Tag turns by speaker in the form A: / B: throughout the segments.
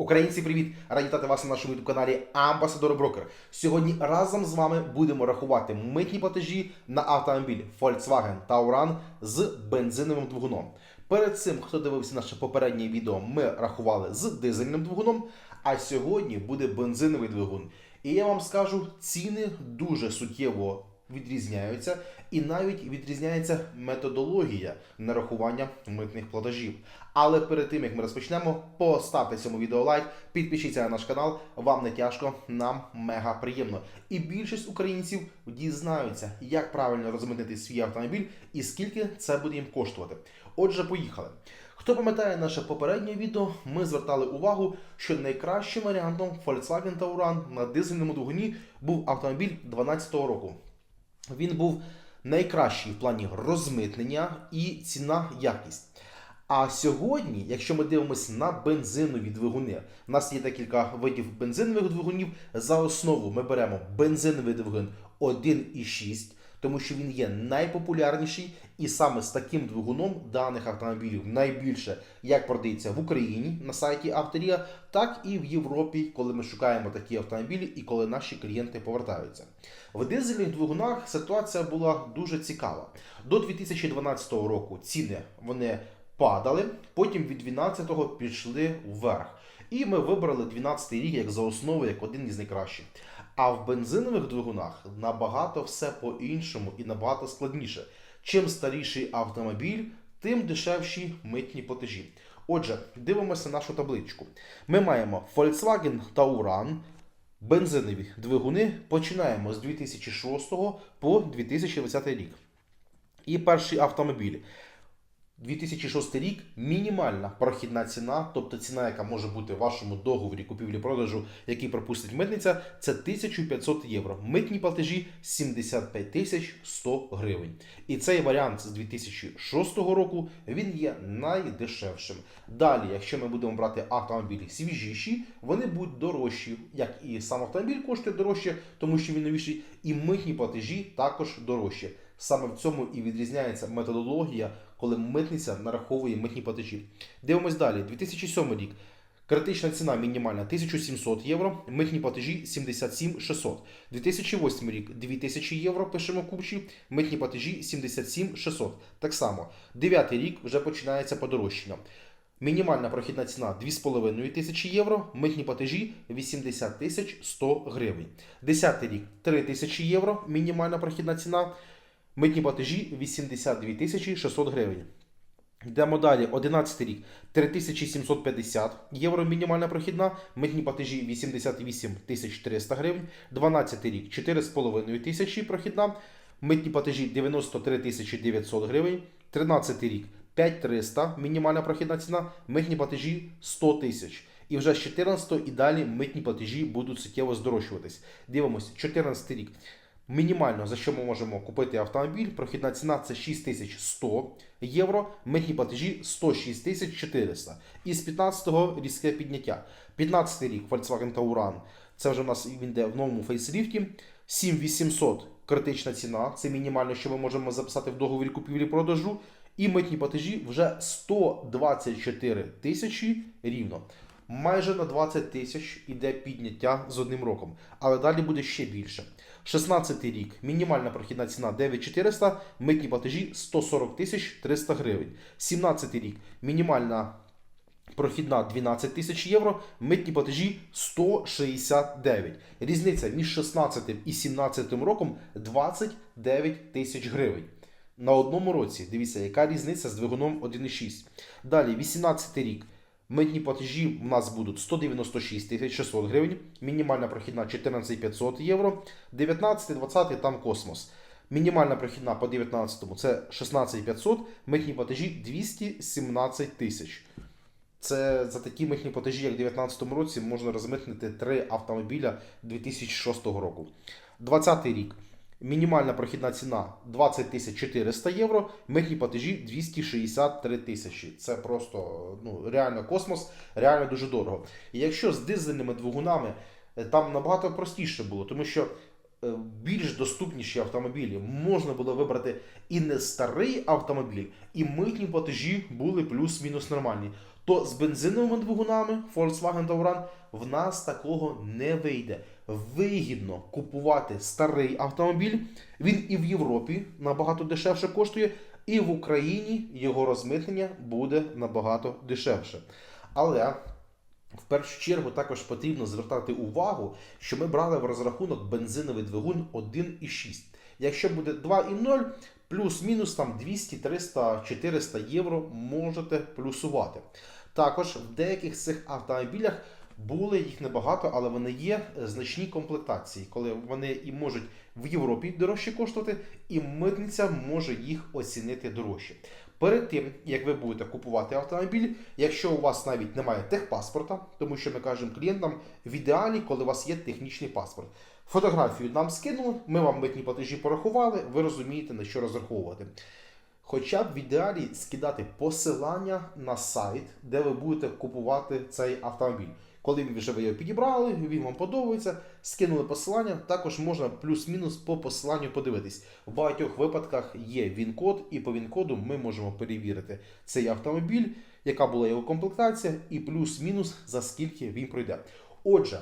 A: Українці, привіт! Раді вітати вас на нашому каналі Амбасадор Брокер. Сьогодні разом з вами будемо рахувати митні платежі на автомобіль Volkswagen Tauran з бензиновим двигуном. Перед цим, хто дивився наше попереднє відео, ми рахували з дизельним двигуном, а сьогодні буде бензиновий двигун. І я вам скажу, ціни дуже суттєво відрізняються, і навіть відрізняється методологія нарахування митних платежів. Але перед тим як ми розпочнемо, поставте цьому відео лайк, підпишіться на наш канал. Вам не тяжко, нам мега приємно. І більшість українців дізнаються, як правильно розмитнити свій автомобіль і скільки це буде їм коштувати. Отже, поїхали. Хто пам'ятає наше попереднє відео, ми звертали увагу, що найкращим варіантом Volkswagen Tauran на дизельному двигуні був автомобіль 2012 року. Він був найкращий в плані розмитнення і ціна якість. А сьогодні, якщо ми дивимося на бензинові двигуни, у нас є декілька видів бензинових двигунів. За основу ми беремо бензиновий двигун 1,6, тому що він є найпопулярніший, і саме з таким двигуном даних автомобілів найбільше як продається в Україні на сайті Авторія, так і в Європі, коли ми шукаємо такі автомобілі і коли наші клієнти повертаються. В дизельних двигунах ситуація була дуже цікава. До 2012 року ціни вони падали, потім від 12-го пішли вверх. І ми вибрали 12-й рік як за основу, як один із найкращих. А в бензинових двигунах набагато все по-іншому і набагато складніше. Чим старіший автомобіль, тим дешевші митні платежі. Отже, дивимося нашу табличку. Ми маємо Volkswagen Tauran, бензинові двигуни. Починаємо з 2006 по 2020 рік. І перший автомобіль. 2006 рік мінімальна прохідна ціна, тобто ціна, яка може бути в вашому договорі купівлі-продажу, який пропустить митниця, це 1500 євро. Митні платежі 75 тисяч 100 гривень. І цей варіант з 2006 року він є найдешевшим. Далі, якщо ми будемо брати автомобілі свіжіші, вони будуть дорожчі, як і сам автомобіль коштує дорожче, тому що він новіший, і митні платежі також дорожчі. Саме в цьому і відрізняється методологія, коли митниця нараховує митні платежі. Дивимось далі. 2007 рік. Критична ціна мінімальна 1700 євро, митні платежі 77 600. 2008 рік 2000 євро пишемо купчі, митні платежі 77 600. Так само. 9 рік вже починається подорожчання. Мінімальна прохідна ціна 2,5 тисячі євро, митні платежі 80 тисяч 100 гривень. 10 рік 3 тисячі євро, мінімальна прохідна ціна. Митні платежі 82 тисячі 600 гривень. Йдемо далі. 11 рік 3750 євро мінімальна прохідна, митні платежі 88 300 гривень. 12 рік 4,5 тисячі прохідна, митні платежі 93 тисячі 900 гривень. 13 рік 5300 мінімальна прохідна ціна, митні платежі 100 тисяч. І вже з 14 і далі митні платежі будуть суттєво здорожчуватись. Дивимось, 14 рік. Мінімально за що ми можемо купити автомобіль, прохідна ціна це 6100 євро, митні платежі 106 тисяч 400. І з 15-го різке підняття. 15-й рік Volkswagen Tauran, це вже у нас він йде в новому фейсліфті. 7800 критична ціна, це мінімально, що ми можемо записати в договорі купівлі-продажу. І митні платежі вже 124 тисячі рівно. Майже на 20 тисяч іде підняття з одним роком, але далі буде ще більше. 16 рік мінімальна прохідна ціна 9400, митні платежі 140 тисяч 300 гривень. 17 рік мінімальна прохідна 12 тисяч євро, митні платежі 169. Різниця між 16 і 17 роком 29 тисяч гривень. На одному році. Дивіться, яка різниця з двигуном 1,6. Далі, 18 рік. Митні платежі у нас будуть 196 600 гривень, мінімальна прохідна 14 500 євро, 19, 20 там космос. Мінімальна прохідна по 19 це 16 500, митні платежі 217 тисяч. Це за такі митні платежі, як в 2019 році, можна розмитнити 3 автомобіля 2006 року. 20 рік. Мінімальна прохідна ціна 20 тисяч 400 євро, митні платежі 263 тисячі. Це просто ну, реально космос, реально дуже дорого. І якщо з дизельними двигунами е, там набагато простіше було, тому що е, більш доступніші автомобілі можна було вибрати і не старий автомобіль, і митні платежі були плюс-мінус нормальні. То з бензиновими двигунами Volkswagen Tauran в нас такого не вийде. Вигідно купувати старий автомобіль. Він і в Європі набагато дешевше коштує, і в Україні його розмитнення буде набагато дешевше. Але в першу чергу також потрібно звертати увагу, що ми брали в розрахунок бензиновий двигун 1,6. Якщо буде 2,0, плюс-мінус там 200, 300, 400 євро можете плюсувати. Також в деяких з цих автомобілях були їх небагато, але вони є значні комплектації, коли вони і можуть в Європі дорожче коштувати, і митниця може їх оцінити дорожче. Перед тим, як ви будете купувати автомобіль, якщо у вас навіть немає техпаспорта, тому що ми кажемо клієнтам в ідеалі, коли у вас є технічний паспорт. Фотографію нам скинули, ми вам митні платежі порахували, ви розумієте, на що розраховувати. Хоча б в ідеалі скидати посилання на сайт, де ви будете купувати цей автомобіль. Коли вже ви його підібрали, він вам подобається, скинули посилання, також можна плюс-мінус по посиланню подивитись. В багатьох випадках є він-код, і по він-коду ми можемо перевірити цей автомобіль, яка була його комплектація, і плюс-мінус за скільки він пройде. Отже,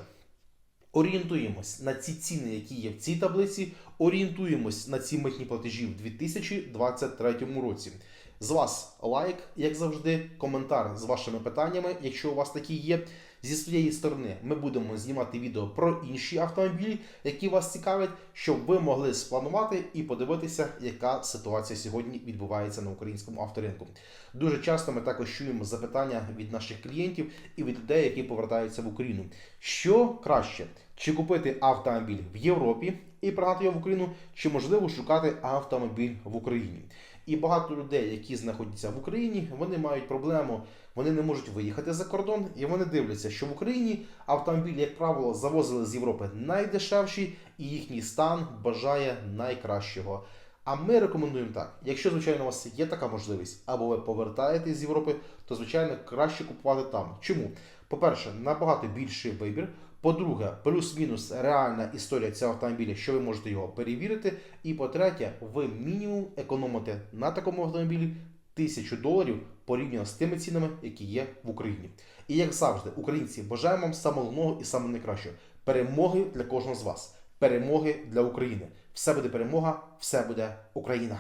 A: орієнтуємось на ці ціни, які є в цій таблиці, орієнтуємось на ці митні платежі в 2023 році. З вас лайк, як завжди, коментар з вашими питаннями, якщо у вас такі є. Зі своєї сторони ми будемо знімати відео про інші автомобілі, які вас цікавлять, щоб ви могли спланувати і подивитися, яка ситуація сьогодні відбувається на українському авторинку. Дуже часто ми також чуємо запитання від наших клієнтів і від людей, які повертаються в Україну. Що краще, чи купити автомобіль в Європі і пригнати його в Україну, чи можливо шукати автомобіль в Україні? І багато людей, які знаходяться в Україні, вони мають проблему, вони не можуть виїхати за кордон, і вони дивляться, що в Україні автомобілі, як правило, завозили з Європи найдешевші, і їхній стан бажає найкращого. А ми рекомендуємо так: якщо, звичайно, у вас є така можливість, або ви повертаєтесь з Європи, то звичайно краще купувати там. Чому? По-перше, набагато більший вибір. По-друге, плюс-мінус реальна історія цього автомобіля, що ви можете його перевірити. І по-третє, ви мінімум економите на такому автомобілі тисячу доларів порівняно з тими цінами, які є в Україні. І як завжди, українці бажаємо вам самого і самого найкращого перемоги для кожного з вас, перемоги для України. Все буде перемога, все буде Україна.